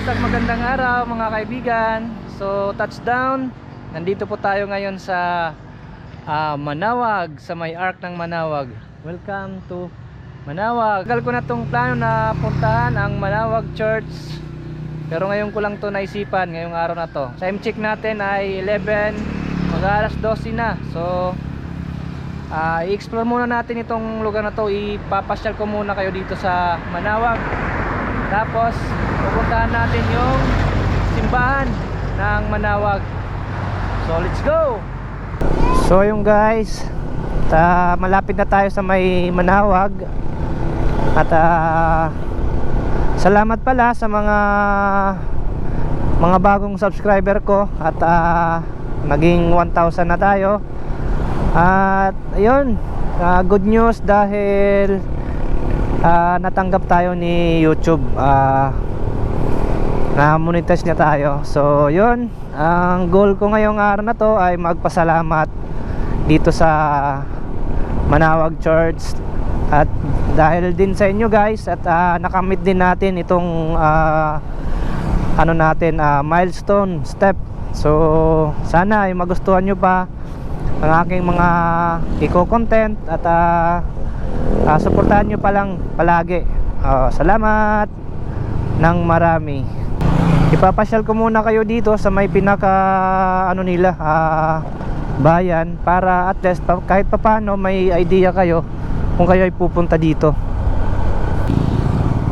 Isang magandang araw mga kaibigan. So, touchdown. Nandito po tayo ngayon sa ah, Manawag, sa may arc ng Manawag. Welcome to Manawag. Tagal ko na tong plano na puntahan ang Manawag Church. Pero ngayon ko lang to naisipan, ngayong araw na to. Time check natin ay 11, mag alas 12 na. So, ah, i-explore muna natin itong lugar na to. Ipapasyal ko muna kayo dito sa Manawag. Tapos, pupuntahan natin yung simbahan ng Manawag. So, let's go! So, yung guys, ta malapit na tayo sa may Manawag. At ah, salamat pala sa mga mga bagong subscriber ko. At ah, naging 1,000 na tayo. At ayun, ah, good news dahil ah, natanggap tayo ni YouTube. Ah na monetize niya tayo. So yun. Ang goal ko ngayong araw na to ay magpasalamat dito sa Manawag Church at dahil din sa inyo guys at ah, nakamit din natin itong ah, ano natin ah, milestone step so sana ay magustuhan nyo pa ang aking mga eco-content at ah, Ah, suportahan nyo pa lang palagi. Ah, salamat ng marami. Ipapasyal ko muna kayo dito sa may pinaka ano nila ah, bayan para at least kahit papano may idea kayo kung kayo ay pupunta dito.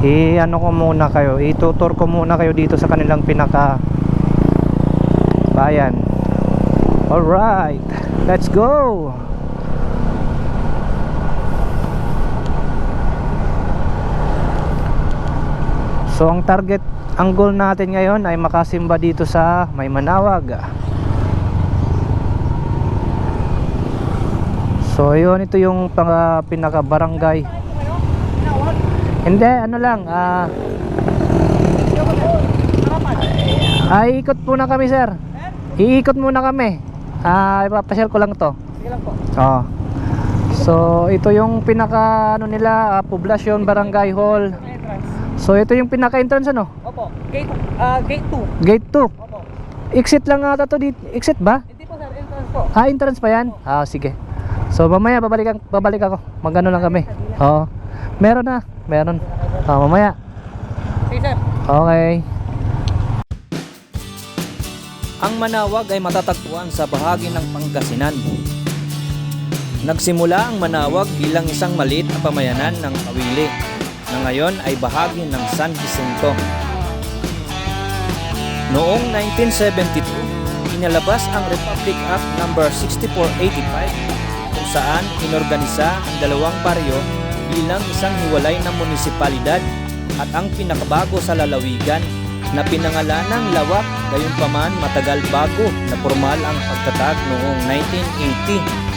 I ano ko muna kayo, itutur ko muna kayo dito sa kanilang pinaka bayan. Alright, let's go! So ang target, ang goal natin ngayon ay makasimba dito sa May Manawag. So yun, ito yung pang, ah, pinaka barangay. Hindi, ano lang, ah ay ikot muna kami sir. Iikot muna kami. Ah, ipapasyal ko lang to. Sige lang po. Oo. So ito yung pinaka ano nila, ah, poblasyon barangay hall. Entrance. So ito yung pinaka-entrance ano? Opo. Gate, ah gate 2. Gate 2. Opo. Exit lang ata to dito. Exit ba? Hindi po sir, entrance po. Ah, entrance pa yan? Ah, sige. So mamaya babalik, ang- babalik ako. Magano lang kami. Oo. Meron na. Meron. Ah, mamaya. Sige sir. Okay. Ang Manawag ay matatagpuan sa bahagi ng Pangasinan. Nagsimula ang Manawag bilang isang maliit na pamayanan ng Kawili na ngayon ay bahagi ng San Jacinto. Noong 1972, inalabas ang Republic Act No. 6485 saan inorganisa ang dalawang baryo bilang isang hiwalay na munisipalidad at ang pinakabago sa lalawigan na pinangalanang Lawak gayunpaman matagal bago na formal ang pagtatag noong 1980.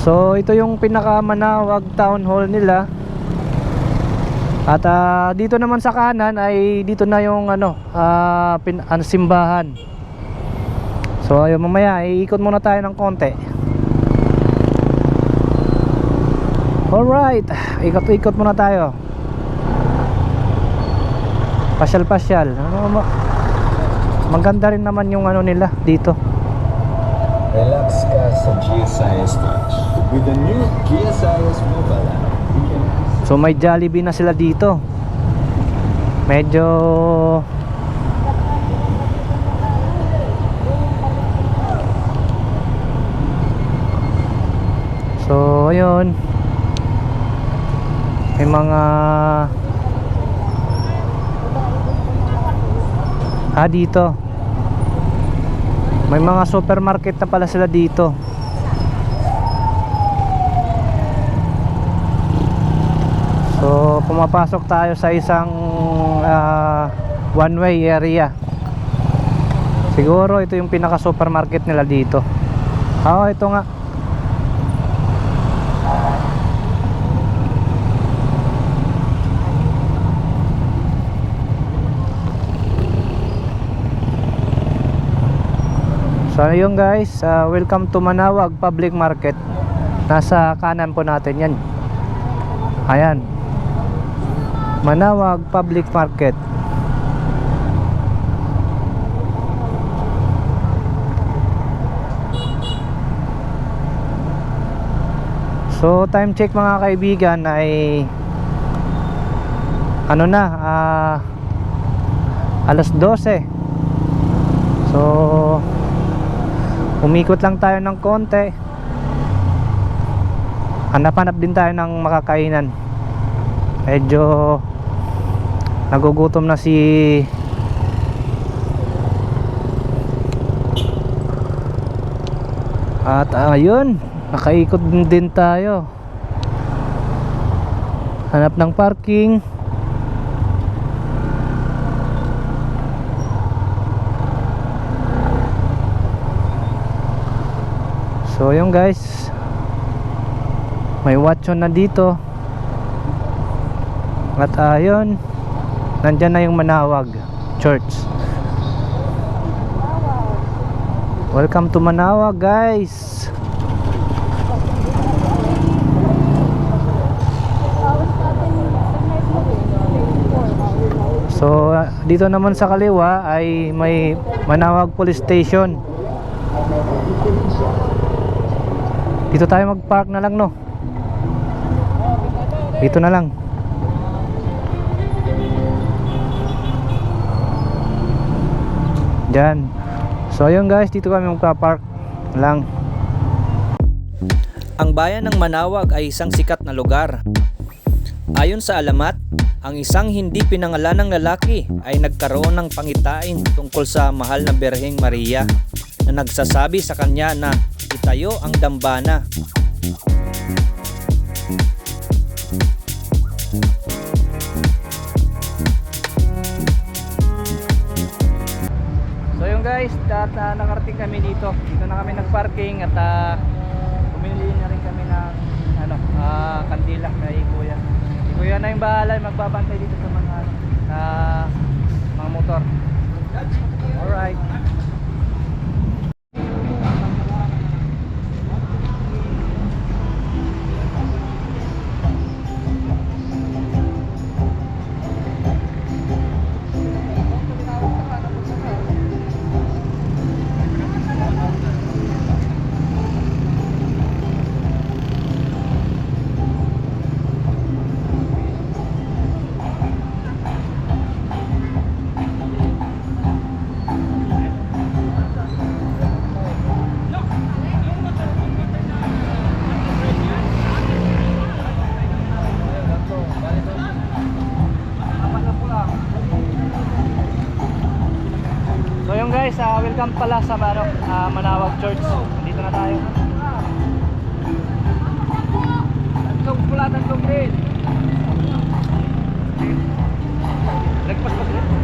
So ito yung pinaka Manawag Town Hall nila. At ah, dito naman sa kanan ay dito na yung ano, ah, pin, ano, simbahan. So ayun mamaya iikot muna tayo ng konti. Alright, ikot-ikot muna tayo. Pasyal-pasyal. Ano, ma- maganda rin naman yung ano nila dito. Sa GSIS Touch. With the new GSIS mobile app, you can So may Jollibee na sila dito. medyo so ayun may mga ah dito may mga supermarket na pala sila dito So, pumapasok tayo sa isang ah, one-way area. Siguro ito yung pinaka supermarket nila dito. Oo, ito nga. So ayun guys, ah, welcome to Manawag Public Market. Nasa kanan po natin yan. Ayan. Manawag Public Market. So time check mga kaibigan ay ano na ah, alas 12. So umikot lang tayo ng konti. Hanap-hanap din tayo ng makakainan. Medyo nagugutom na si At ayun, nakaikot din, tayo. Hanap ng parking. So yun guys. May watchon na dito. At ayun, nandyan na yung Manawag Church. Welcome to Manawag guys. So ah, dito naman sa kaliwa ay may Manawag Police Station. Dito tayo mag-park na lang no. Dito na lang. Diyan. So ayun guys, dito kami magpa-park lang. Ang bayan ng Manawag ay isang sikat na lugar. Ayon sa alamat, ang isang hindi pinangalanang lalaki ay nagkaroon ng pangitain tungkol sa mahal na Berheng Maria na nagsasabi sa kanya na itayo ang dambana. At uh, nakarating kami dito. Dito na kami nag-parking at uh, na rin kami ng ano, ah, kandila kay Kuya. Si Kuya na yung bahala, magbabantay dito sa mga ah, mga motor. Alright. Welcome pala sa ano, ah, Manawag Church. Dito na tayo. Tatlong pula, tatlong green. Lagpas pa sila.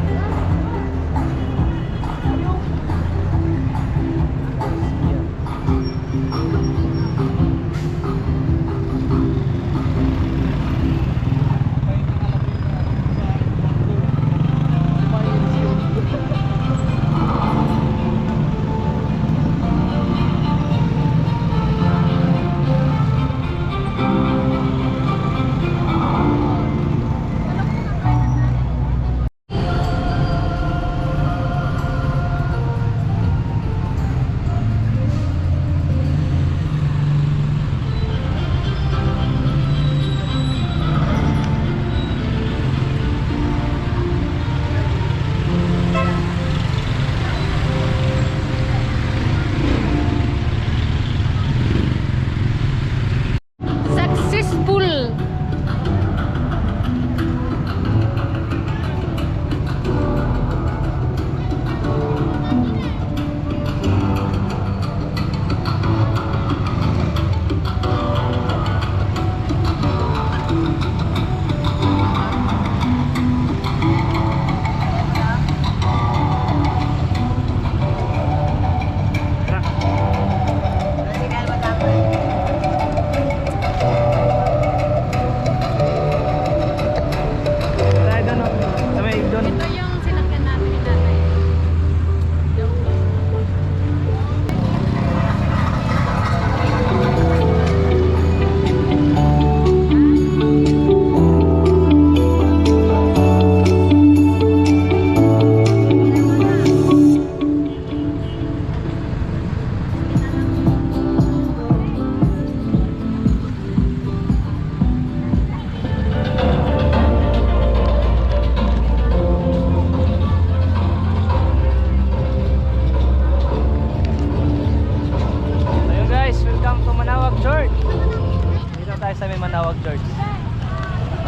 na tayo sa may Manawag Church.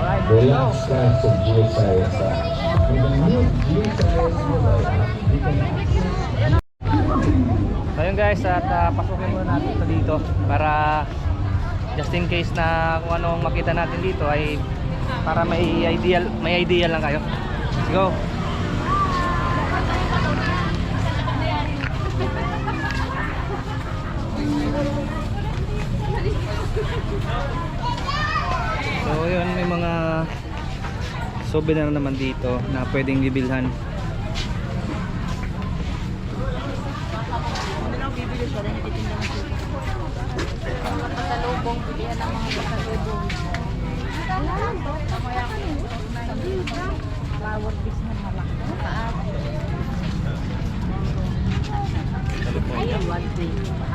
Alright, The go! last class of geoscience. With the new geoscience So yun guys, at uh, pasukin muna natin ito dito para just in case na kung anong makita natin dito ay para may ideal, may ideal lang kayo. Let's go! So yun may mga souvenir naman dito na pwedeng bibilhan. pasalubong, bilihan ng mga pasalubong. Flower fish na malaki. Ayun, one day.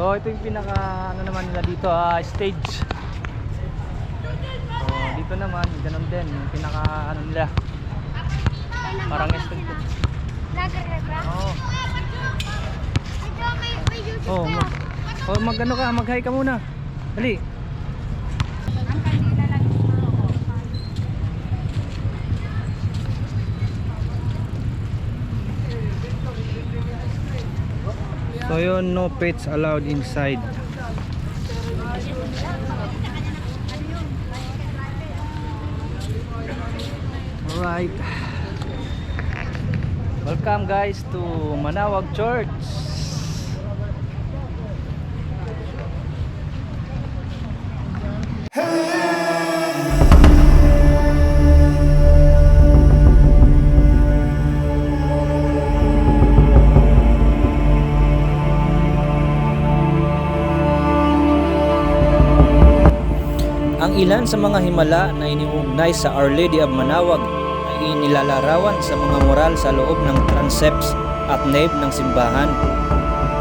So ito yung pinaka ano naman nila dito ah, stage. So dito naman ganun din yung pinaka ano nila. Parang stage. Oh. Oh, mag, oh mag ano ka, mag-hi ka muna. Dali. So yun, no pets allowed inside. Alright. Welcome guys to Manawag Church. Ilan sa mga himala na iniugnay sa Our Lady of Manawag ay inilalarawan sa mga mural sa loob ng transepts at nave ng simbahan.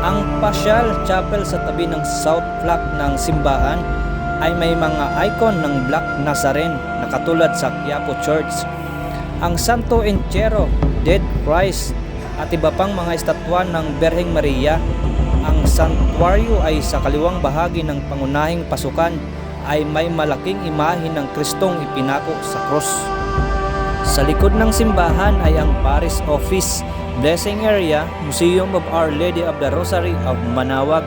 Ang Paschal Chapel sa tabi ng south flank ng simbahan ay may mga icon ng Black Nazarene na katulad sa Quiapo Church. Ang Santo Entierro, Dead Christ at iba pang mga estatwa ng Berheng Maria. Ang santuario ay sa kaliwang bahagi ng pangunahing pasukan ay may malaking imahe ng Kristong ipinako sa krus. Sa likod ng simbahan ay ang Paris Office, Blessing Area, Museum of Our Lady of the Rosary of Manawag.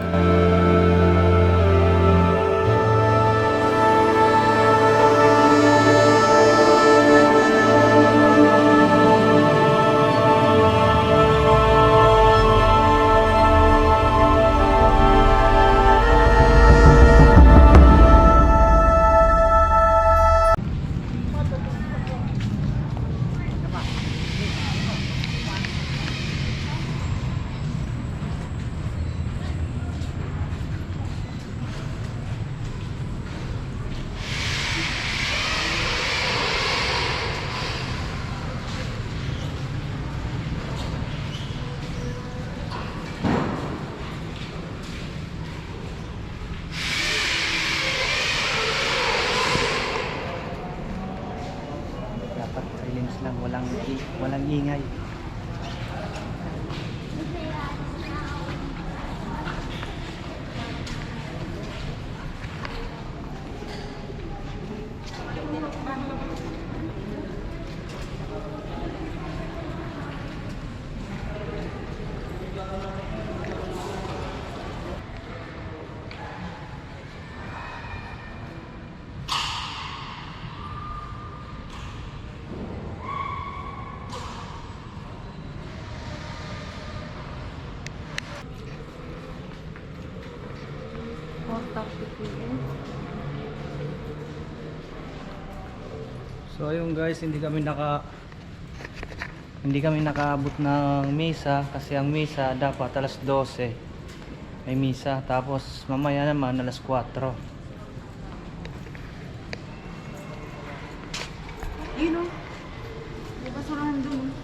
nhiên hay ingay. So ayun guys, hindi kami naka hindi kami nakaabot ng misa kasi ang misa dapat alas 12 may misa tapos mamaya naman alas 4 Yun o. Di ba surahan dun?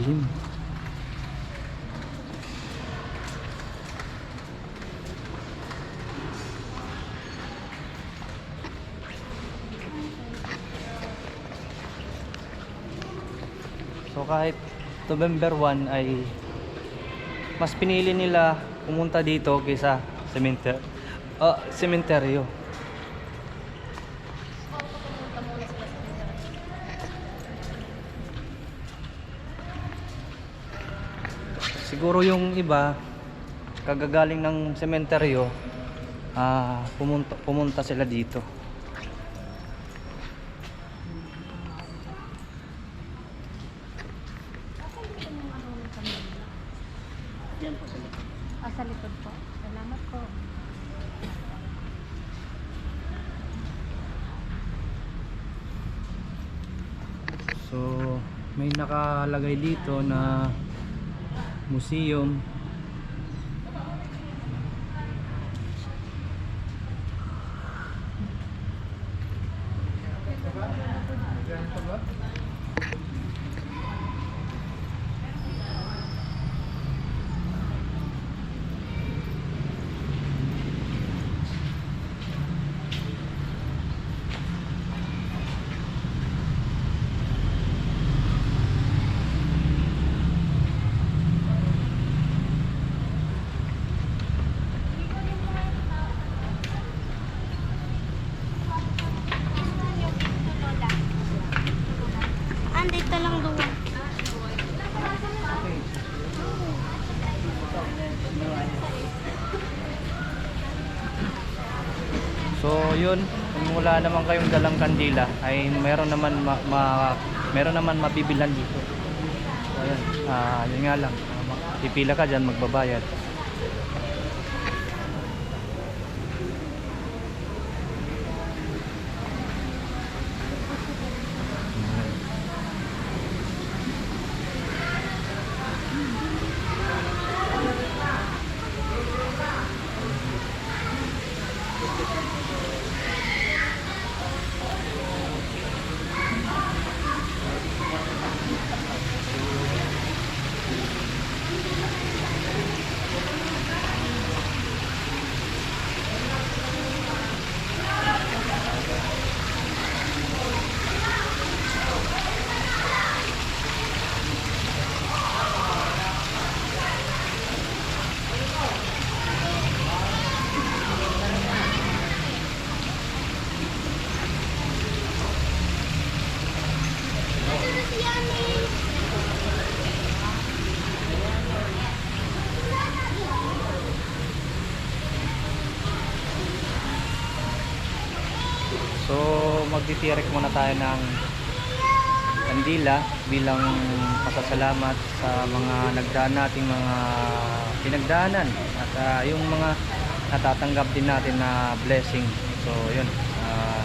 dilim So kahit November 1 ay mas pinili nila pumunta dito kaysa sementer ah, sementeryo. Siguro yung iba kagagaling ng sementeryo ah pumunta, pumunta sila dito. Ah, sa likod po. Salamat po. So, may nakalagay dito na museum. Andito lang doon. So, yun, kung naman kayong dalang kandila, ay meron naman ma, ma- meron naman mabibilhan dito. Ayun, ah, yun nga lang. Pipila ka diyan magbabayad. So, magtitirik muna tayo ng kandila bilang pasasalamat sa mga nagdaan nating mga pinagdaanan at ah, yung mga natatanggap din natin na blessing. So, yun. Uh,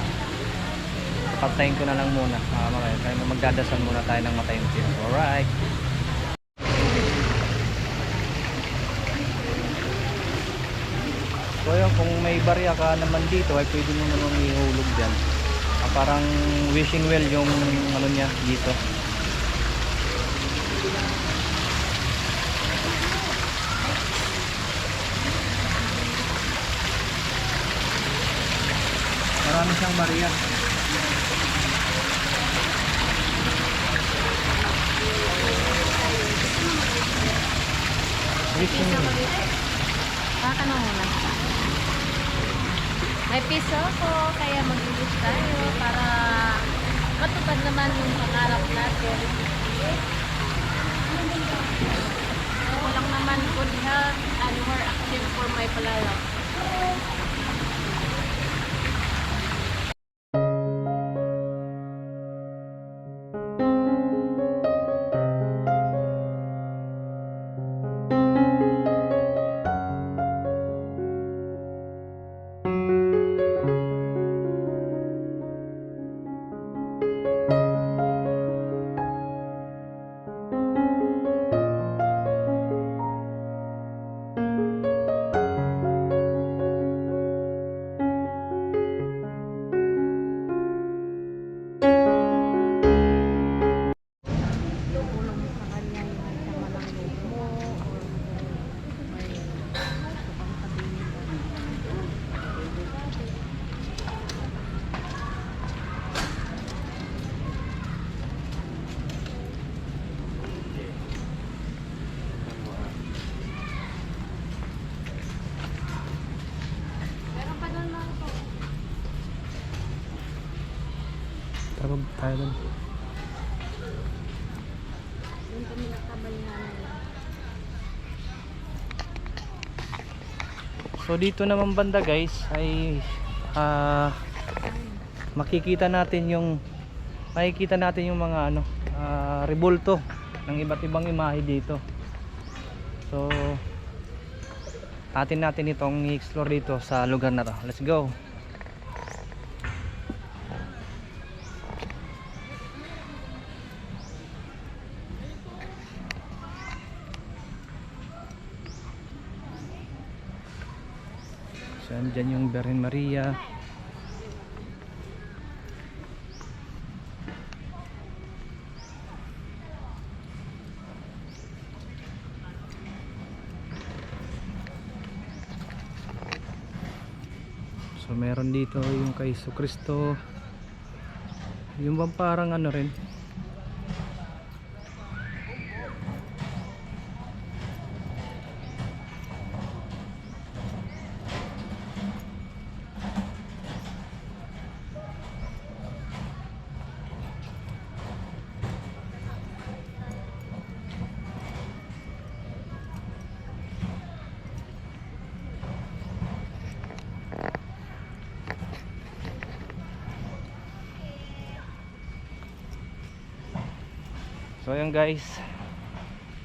Patayin ko na lang muna. Uh, kaya magdadasal muna tayo ng matayong tiyan. Alright. So yun, kung may barya ka naman dito ay pwede mo naman ihulog dyan. Ah, parang wishing well yung ano niya dito. Marami siyang barya. Wishing well. Katanong muna. May piso ko, kaya mag-wish tayo para matupad naman yung pangarap natin. Kulang naman good health and more active for my pangarap. Dito naman banda guys ay ah, makikita natin yung makikita natin yung mga ano ah, rebulto ng iba't ibang imahe dito. So atin natin itong i-explore dito sa lugar na to. Let's go. Andyan yung Virgin Maria. So meron dito yung kay Jesu Cristo. Yung bang parang ano rin. So ayun guys.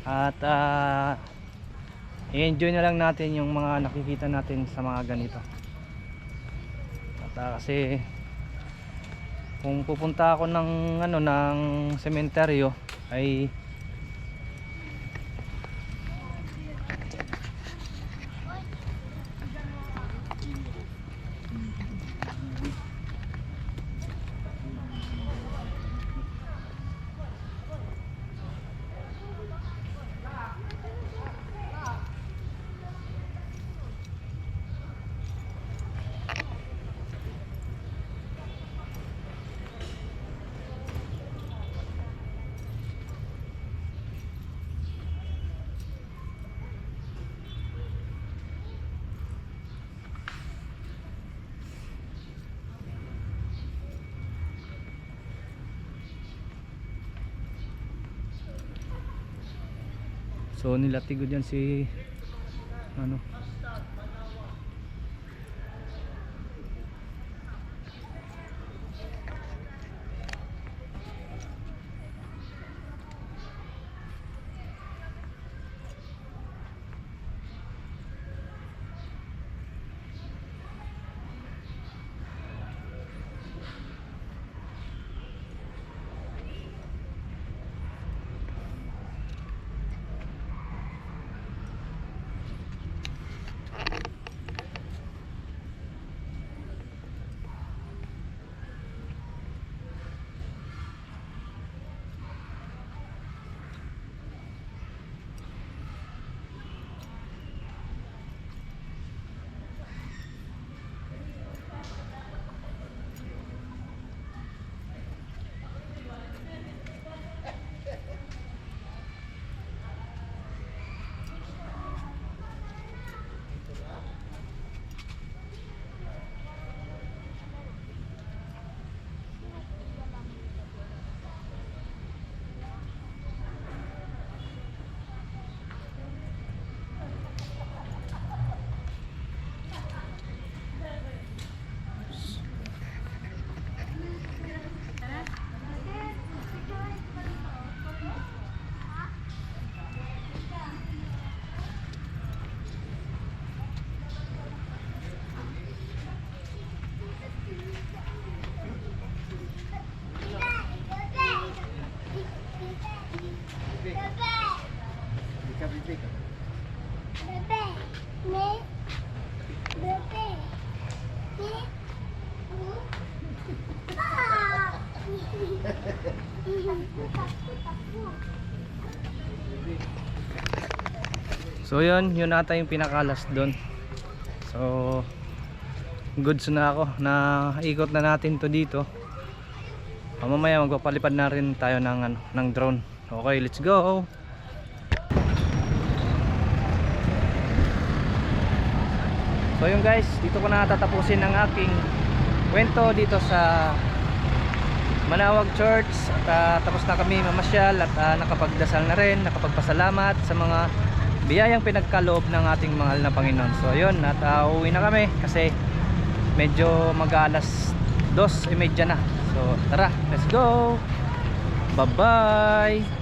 At ah, i-enjoy na lang natin yung mga nakikita natin sa mga ganito. At ah, kasi kung pupunta ako ng ano ng sementeryo ay So nilatigo dyan si So yun, yun ata yung pinakalas doon. So goods na ako na ikot na natin to dito. Ah, mamaya magpapalipad na rin tayo ng, ano, ng drone. Okay, let's go! So yun guys, dito ko na tatapusin ang aking kwento dito sa Manawag Church at ah, tapos na kami mamasyal at ah, nakapagdasal na rin, nakapagpasalamat sa mga biyayang pinagkaloob ng ating mahal na Panginoon. So ayun, at uh, uwi na kami kasi medyo mag-alas 2.30 na. So tara, let's go! Bye-bye!